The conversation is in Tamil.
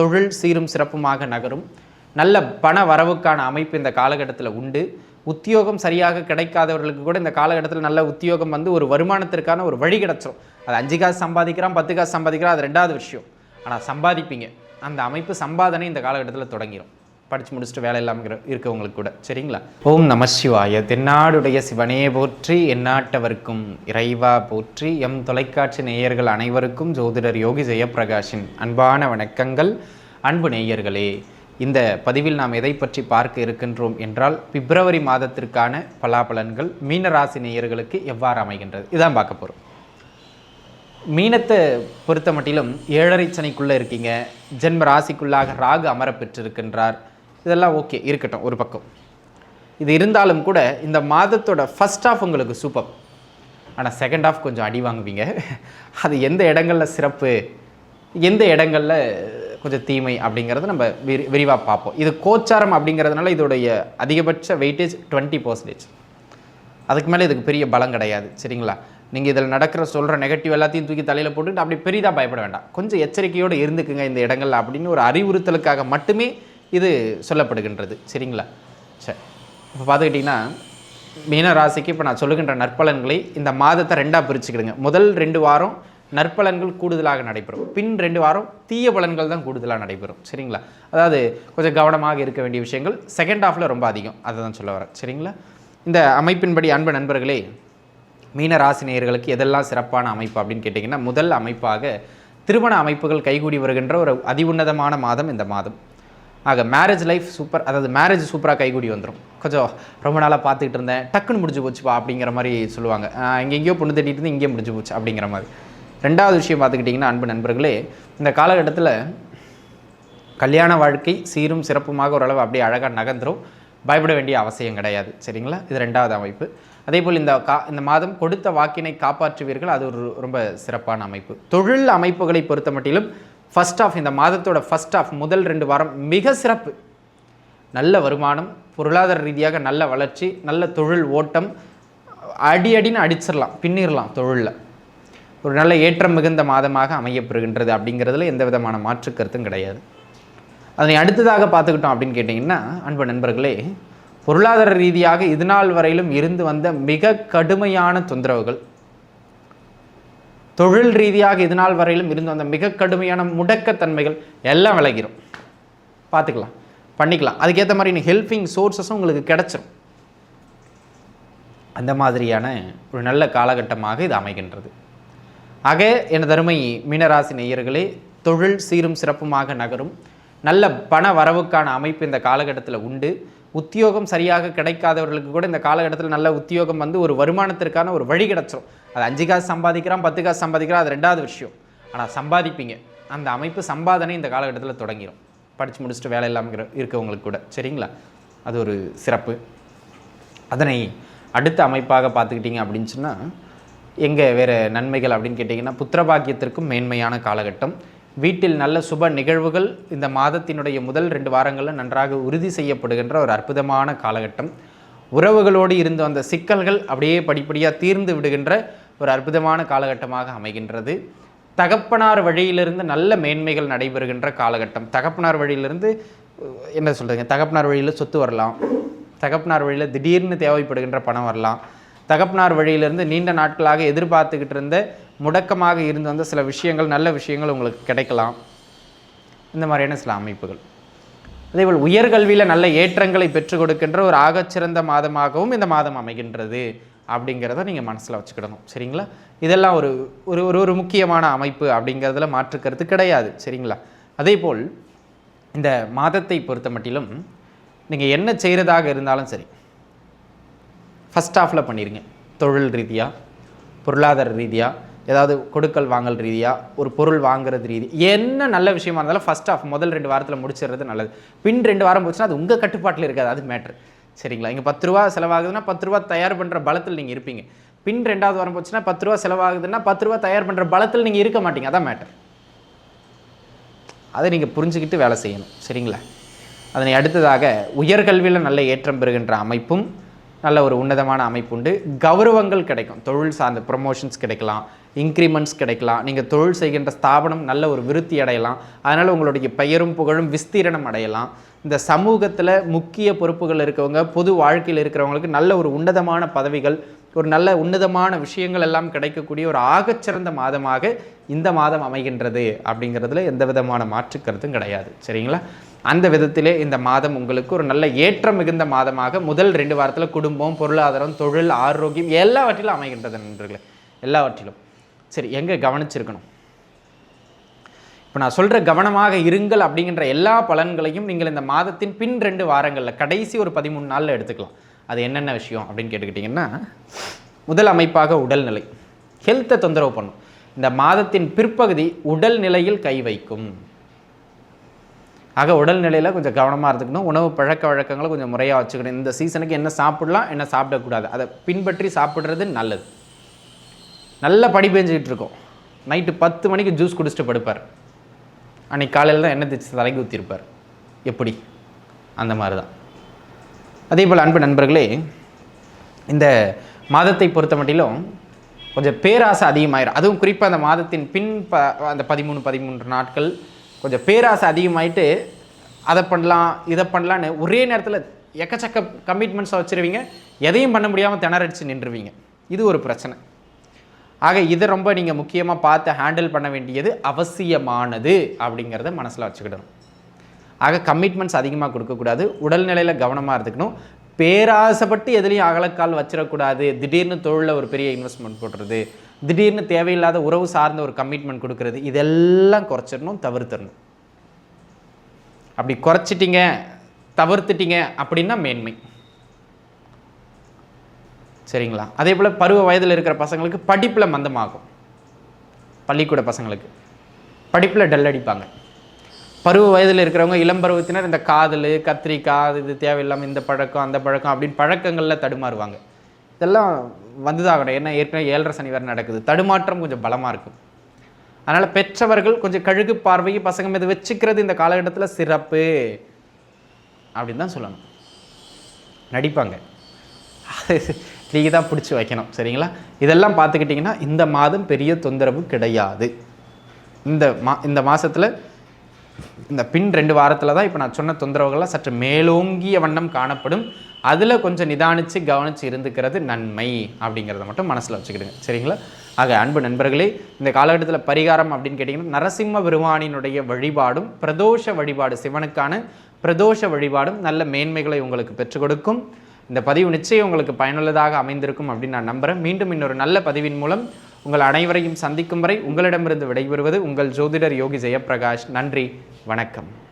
தொழில் சீரும் சிறப்புமாக நகரும். நல்ல பண வரவுக்கான அமைப்பு இந்த காலகட்டத்தில் உண்டு. உத்தியோகம் சரியாக கிடைக்காதவர்களுக்கு கூட இந்த காலகட்டத்தில் நல்ல உத்தியோகம் வந்து ஒரு வருமானத்திற்கான ஒரு வழி கிடச்சிரும். அது அஞ்சு காசு சம்பாதிக்கிறான் பத்து காசு சம்பாதிக்கிறான் அது ரெண்டாவது விஷயம். ஆனால் சம்பாதிப்பீங்க. அந்த அமைப்பு சம்பாதனை இந்த காலகட்டத்தில் தொடங்கிடும் படித்து முடிச்சுட்டு வேலை இல்லாமல் இருக்கவங்களுக்கு கூட. சரிங்களா? ஓம் நம சிவாய. தென்னாடுடைய சிவனே போற்றி எந்நாட்டவர்க்கும் இறைவா போற்றி எம் தொலைக்காட்சி நேயர்கள் அனைவருக்கும் ஜோதிடர் யோகி ஜெயப்பிரகாஷின் அன்பான வணக்கங்கள். அன்பு நேயர்களே இந்த பதிவில் நாம் எதை பற்றி பார்க்க இருக்கின்றோம் என்றால் பிப்ரவரி மாதத்திற்கான பலாபலன்கள் மீனராசி நேயர்களுக்கு எவ்வாறு அமைகின்றது? இதான் பார்க்க போகிறோம் மீனத்தை பொறுத்த மட்டிலும் ஏழரை சனிக்குள்ளே இருக்கீங்க. ஜென்ம ராசிக்குள்ளாக ராகு அமர பெற்றிருக்கின்றார். இதெல்லாம் ஓகே இருக்கட்டும் ஒரு பக்கம். இது இருந்தாலும் கூட இந்த மாதத்தோட ஃபர்ஸ்ட் ஆஃப் உங்களுக்கு சூப்பர் ஆனால் செகண்ட் ஆஃப் கொஞ்சம் அடி வாங்குவீங்க. அது எந்த இடங்களில் சிறப்பு எந்த இடங்களில் கொஞ்சம் தீமை அப்படிங்கிறத நம்ம விரி விரிவாக பார்ப்போம். இது கோச்சாரம் அப்படிங்கிறதுனால இதோடைய அதிகபட்ச வெயிட்டேஜ் டுவெண்ட்டி பர்சன்டேஜ் அதுக்கு மேலே இதுக்கு பெரிய பலம் கிடையாது சரிங்களா? நீங்கள் இதில் நடக்கிற சொல்கிற நெகட்டிவ் எல்லாத்தையும் தூக்கி தலையில் போட்டுட்டு அப்படி பெரிதாக பயப்பட வேண்டாம். கொஞ்சம் எச்சரிக்கையோடு இருந்துக்குங்க இந்த இடங்களில் அப்படின்னு ஒரு அறிவுறுத்தலுக்காக மட்டுமே இது சொல்லப்படுகின்றது. சரிங்களா? சரி. இப்போ பார்த்துக்கிட்டிங்கன்னா மீன ராசிக்கு இப்போ நான் சொல்லுகின்ற நற்பலன்களை இந்த மாதத்தை ரெண்டாக பிரிச்சுக்கிடுங்க. முதல் ரெண்டு வாரம் நற்பலன்கள் கூடுதலாக நடைபெறும். பின் ரெண்டு வாரம் தீய பலன்கள் தான் கூடுதலாக நடைபெறும். சரிங்களா? அதாவது கொஞ்சம் கவனமாக இருக்க வேண்டிய விஷயங்கள் செகண்ட் ஹாஃபில் ரொம்ப அதிகம். அதை தான் சொல்ல வரேன். சரிங்களா? இந்த அமைப்பின்படி அன்பு நண்பர்களே மீன ராசி நேயர்களுக்கு எதெல்லாம் சிறப்பான அமைப்பு அப்படின்னு கேட்டிங்கன்னா முதல் அமைப்பாக திருமண அமைப்புகள் கைகூடி வருகின்ற ஒரு அதி உன்னதமான மாதம் இந்த மாதம். ஆக மேரேஜ் லைஃப் சூப்பர் அதாவது மேரேஜ் சூப்பராக கைகூடி வந்துடும் கொஞ்சம் ரொம்ப நாளாக பார்த்துக்கிட்டு இருந்தேன். டக்குன்னு முடிஞ்சு போச்சுப்பா அப்படிங்கிற மாதிரி சொல்லுவாங்க. இங்கே எங்கேயோ பொண்ணு தேடிட்டு இருந்து இங்கேயே முடிஞ்சு போச்சு அப்படிங்கிற மாதிரி. ரெண்டாவது விஷயம் பார்த்துக்கிட்டிங்கன்னா அன்பு நண்பர்களே இந்த காலகட்டத்தில் கல்யாண வாழ்க்கை சீரும் சிறப்புமாக ஓரளவு அப்படியே அழகாக நகர்ந்துடும் பயப்பட வேண்டிய அவசியம் கிடையாது. சரிங்களா? இது ரெண்டாவது அமைப்பு. அதே போல் இந்த கா இந்த மாதம் கொடுத்த வாக்கினை காப்பாற்றுவீர்கள். அது ஒரு ரொம்ப சிறப்பான அமைப்பு. தொழில் அமைப்புகளை பொறுத்த மட்டிலும் ஃபஸ்ட் ஆஃப் இந்த மாதத்தோட ஃபர்ஸ்ட் ஆஃப் முதல் ரெண்டு வாரம் மிக சிறப்பு. நல்ல வருமானம் பொருளாதார ரீதியாக நல்ல வளர்ச்சி நல்ல தொழில் ஓட்டம் அடி அடின்னு அடிச்சிடலாம் பின்னிடலாம் தொழிலில். ஒரு நல்ல ஏற்றம் மிகுந்த மாதமாக அமையப்பெறுகின்றது அப்படிங்கிறதுல எந்த விதமான மாற்று கருத்தும் கிடையாது. அதனை அடுத்ததாக பார்த்துக்கிட்டோம் அப்படின்னு கேட்டிங்கன்னா அன்பு நண்பர்களே பொருளாதார ரீதியாக இதுநாள் வரையிலும் இருந்து வந்த மிக கடுமையான தொந்தரவுகள். தொழில் ரீதியாக இது நாள் வரையிலும் இருந்து வந்த மிக கடுமையான முடக்கத்தன்மைகள் எல்லாம் விலகிரும். பார்த்துக்கலாம். பண்ணிக்கலாம். அதுக்கேற்ற மாதிரி நீ ஹெல்பிங் சோர்ஸஸும் உங்களுக்கு கிடைச்சிரும். அந்த மாதிரியான ஒரு நல்ல காலகட்டமாக இது அமைகின்றது. ஆக எனது அருமை மீனராசி நேயர்களே தொழில் சீரும் சிறப்புமாக நகரும். நல்ல பண வரவுக்கான அமைப்பு இந்த காலகட்டத்தில் உண்டு. உத்தியோகம் சரியாக கிடைக்காதவர்களுக்கு கூட இந்த காலகட்டத்தில் நல்ல உத்தியோகம் வந்து ஒரு வருமானத்திற்கான ஒரு வழி கிடச்சிரும். அது அஞ்சு காசு சம்பாதிக்கிறான் பத்து காசு சம்பாதிக்கிறான் அது ரெண்டாவது விஷயம். ஆனால் சம்பாதிப்பீங்க. அந்த அமைப்பு சம்பாதனை இந்த காலகட்டத்தில் தொடங்கிடும் படித்து முடிச்சுட்டு வேலை இல்லாமல் இருக்கிற- இருக்கவங்களுக்கு கூட. சரிங்களா? அது ஒரு சிறப்பு. அதனை அடுத்த அமைப்பாக பார்த்துக்கிட்டிங்க அப்படின்னு சொன்னால் எங்கே வேறு நன்மைகள் அப்படின்னு கேட்டிங்கன்னா புத்திரபாக்கியத்திற்கும் மேன்மையான காலகட்டம். வீட்டில் நல்ல சுப நிகழ்வுகள் இந்த மாதத்தினுடைய முதல் ரெண்டு வாரங்களில் நன்றாக உறுதி செய்யப்படுகின்ற ஒரு அற்புதமான காலகட்டம். உறவுகளோடு இருந்து வந்த சிக்கல்கள் அப்படியே படிப்படியாக தீர்ந்து விடுகின்ற ஒரு அற்புதமான காலகட்டமாக அமைகின்றது. தகப்பனார் வழியிலிருந்து நல்ல மேன்மைகள் நடைபெறுகின்ற காலகட்டம். தகப்பனார் வழியிலிருந்து என்ன சொல்கிறீங்க தகப்பனார் வழியில் சொத்து வரலாம். தகப்பனார் வழியில் திடீர்னு தேவைப்படுகின்ற பணம் வரலாம். தகப்பனார் வழியிலிருந்து நீண்ட நாட்களாக எதிர்பார்த்துக்கிட்டு இருந்த முடக்கமாக இருந்து வந்த சில விஷயங்கள் நல்ல விஷயங்கள் உங்களுக்கு கிடைக்கலாம். இந்த மாதிரியான சில அமைப்புகள். அதேபோல் உயர்கல்வியில் நல்ல ஏற்றங்களை பெற்றுக் கொடுக்கின்ற ஒரு ஆகச்சிறந்த மாதமாகவும் இந்த மாதம் அமைகின்றது அப்படிங்கிறத நீங்கள் மனசில் வச்சுக்கிடணும். சரிங்களா? இதெல்லாம் ஒரு ஒரு ஒரு ஒரு முக்கியமான அமைப்பு அப்படிங்கிறதுல மாற்று கருத்து கிடையாது. சரிங்களா? அதேபோல் இந்த மாதத்தை பொறுத்த மட்டிலும் நீங்கள் என்ன செய்கிறதாக இருந்தாலும் சரி ஃபஸ்ட் ஹாஃபில் பண்ணிடுங்க தொழில் ரீதியாக பொருளாதார ரீதியாக ஏதாவது கொடுக்கல் வாங்கல் ரீதியாக ஒரு பொருள் வாங்குறது ரீதி என்ன நல்ல விஷயமா இருந்தாலும் ஃபஸ்ட் ஆஃப் முதல் ரெண்டு வாரத்தில் முடிச்சிடுறது நல்லது. பின் ரெண்டு வாரம் போச்சுன்னா அது உங்கள் கட்டுப்பாட்டில் இருக்காது அது மேட்ரு சரிங்களா? இங்கே பத்து ரூபா செலவாகுதுன்னா பத்து ரூபா தயார் பண்ணுற பலத்தில் நீங்கள் இருப்பீங்க. பின் ரெண்டாவது வாரம் போச்சுன்னா பத்து ரூபா செலவாகுதுன்னா பத்து ரூபா தயார் பண்ணுற பலத்தில் நீங்கள் இருக்க மாட்டீங்க அதான் மேட்டர் அதை நீங்கள் புரிஞ்சுக்கிட்டு வேலை செய்யணும். சரிங்களா? அதனை அடுத்ததாக உயர்கல்வியில் நல்ல ஏற்றம் பெறுகின்ற அமைப்பும் நல்ல ஒரு உன்னதமான அமைப்பு உண்டு கௌரவங்கள் கிடைக்கும். தொழில் சார்ந்த ப்ரொமோஷன்ஸ் கிடைக்கலாம். இன்க்ரிமெண்ட்ஸ் கிடைக்கலாம். நீங்கள் தொழில் செய்கின்ற ஸ்தாபனம் நல்ல ஒரு விருத்தி அடையலாம். அதனால் உங்களுடைய பெயரும் புகழும் விஸ்தீரணம் அடையலாம். இந்த சமூகத்தில் முக்கிய பொறுப்புகள் இருக்கவங்க பொது வாழ்க்கையில் இருக்கிறவங்களுக்கு நல்ல ஒரு உன்னதமான பதவிகள் ஒரு நல்ல உன்னதமான விஷயங்கள் எல்லாம் கிடைக்கக்கூடிய ஒரு ஆகச்சிறந்த மாதமாக இந்த மாதம் அமைகின்றது. அப்படிங்கிறதுல எந்த விதமான மாற்று கருத்தும் கிடையாது. சரிங்களா? அந்த விதத்திலே இந்த மாதம் உங்களுக்கு ஒரு நல்ல ஏற்றம் மிகுந்த மாதமாக முதல் ரெண்டு வாரத்தில் குடும்பம் பொருளாதாரம் தொழில் ஆரோக்கியம் எல்லாவற்றிலும் அமைகின்றது நண்பர்களே. எல்லாவற்றிலும். சரி எங்கே கவனிச்சிருக்கணும்? இப்போ நான் சொல்கிற கவனமாக இருங்கள் அப்படிங்கிற எல்லா பலன்களையும் நீங்கள் இந்த மாதத்தின் பின் ரெண்டு வாரங்களில் கடைசி ஒரு பதிமூணு நாளில் எடுத்துக்கலாம். அது என்னென்ன விஷயம் அப்படின்னு கேட்டுக்கிட்டிங்கன்னா முதல் அமைப்பாக உடல்நிலை. ஹெல்த்தை தொந்தரவு பண்ணும். இந்த மாதத்தின் பிற்பகுதி உடல் நிலையில் கை வைக்கும். ஆக உடல்நிலையில் கொஞ்சம் கவனமாக இருந்துக்கணும். உணவு பழக்க வழக்கங்களை கொஞ்சம் முறையாக வச்சுக்கணும். இந்த சீசனுக்கு என்ன சாப்பிடலாம் என்ன சாப்பிடக்கூடாது அதை பின்பற்றி சாப்பிட்றது நல்லது. நல்ல படி பெஞ்சிக்கிட்டு இருக்கோம். நைட்டு பத்து மணிக்கு ஜூஸ் குடிச்சிட்டு படுப்பார். அன்னைக்கு காலையில் தான் எண்ணெய் தேய்ச்சி தலைக்கு ஊற்றிருப்பார் எப்படி? அந்த மாதிரி தான் அதே போல் அன்பு நண்பர்களே இந்த மாதத்தை பொறுத்த மட்டிலும் கொஞ்சம் பேராசை அதிகமாயிடும் அதுவும் குறிப்பாக அந்த மாதத்தின் பின் ப அந்த பதிமூணு பதிமூன்று நாட்கள் கொஞ்சம் பேராசை அதிகமாயிட்டு அதை பண்ணலாம் இதை பண்ணலான்னு ஒரே நேரத்தில் எக்கச்சக்க கமிட்மெண்ட்ஸை வச்சுருவீங்க. எதையும் பண்ண முடியாமல் திணறடிச்சு நின்றுவீங்க. இது ஒரு பிரச்சனை. ஆக இதை ரொம்ப நீங்கள் முக்கியமாக பார்த்து ஹேண்டில் பண்ண வேண்டியது அவசியமானது அப்படிங்கிறத மனசில் வச்சுக்கிடணும். ஆக கமிட்மெண்ட்ஸ் அதிகமாக கொடுக்கக்கூடாது. உடல்நிலையில் கவனமாக இருந்துக்கணும். பேராசைப்பட்டு எதுலேயும் அகலக்கால் வச்சிடக்கூடாது திடீர்னு தொழிலில் ஒரு பெரிய இன்வெஸ்ட்மெண்ட் போடுறது. திடீர்னு தேவையில்லாத உறவு சார்ந்த ஒரு கமிட்மெண்ட் கொடுக்கறது இதெல்லாம் குறைச்சிடணும் தவிர்த்திடணும். அப்படி குறைச்சிட்டிங்க தவிர்த்துட்டீங்க அப்படின்னா மேன்மை. சரிங்களா? அதே போல் பருவ வயதில் இருக்கிற பசங்களுக்கு படிப்பில் மந்தமாகும். பள்ளிக்கூட பசங்களுக்கு. படிப்பில் டல் அடிப்பாங்க. பருவ வயதில் இருக்கிறவங்க இளம் பருவத்தினர் இந்த காதல் கத்திரிக்காய் இது தேவையில்லாமல் இந்த பழக்கம் அந்த பழக்கம் அப்படின்னு பழக்கங்களில் தடுமாறுவாங்க. இதெல்லாம் வந்துதாகணும் ஏன்னா ஏற்கனவே ஏழரை சனி வேறு நடக்குது. தடுமாற்றம் கொஞ்சம் பலமாக இருக்கும். அதனால் பெற்றவர்கள் கொஞ்சம் கழுகு பார்வையை பசங்க மீது வச்சுக்கிறது இந்த காலகட்டத்தில் சிறப்பு அப்படின்னு தான் சொல்லணும். நடிப்பாங்க. நீங்கள் தான் பிடிச்சி வைக்கணும். சரிங்களா? இதெல்லாம் பார்த்துக்கிட்டிங்கன்னா இந்த மாதம் பெரிய தொந்தரவு கிடையாது. இந்த மா இந்த மாதத்தில் இந்த பின் ரெண்டு வாரத்தில் தான் இப்போ நான் சொன்ன தொந்தரவுகள்லாம் சற்று மேலோங்கிய வண்ணம் காணப்படும். அதில் கொஞ்சம் நிதானித்து கவனித்து இருந்துக்கிறது நன்மை அப்படிங்கிறத மட்டும் மனசில் வச்சுக்கிடுங்க. சரிங்களா? ஆக அன்பு நண்பர்களே இந்த காலகட்டத்தில் பரிகாரம் அப்படின்னு கேட்டிங்கன்னா நரசிம்ம பெருமானினுடைய வழிபாடும் பிரதோஷ வழிபாடு சிவனுக்கான பிரதோஷ வழிபாடும் நல்ல மேன்மைகளை உங்களுக்கு பெற்றுக் கொடுக்கும். இந்த பதிவு நிச்சயம் உங்களுக்கு பயனுள்ளதாக அமைந்திருக்கும் அப்படின்னு நான் நம்புகிறேன் மீண்டும் இன்னொரு நல்ல பதிவின் மூலம் உங்கள் அனைவரையும் சந்திக்கும் வரை உங்களிடமிருந்து விடைபெறுவது உங்கள் ஜோதிடர் யோகி ஜெயபிரகாஷ் நன்றி வணக்கம்.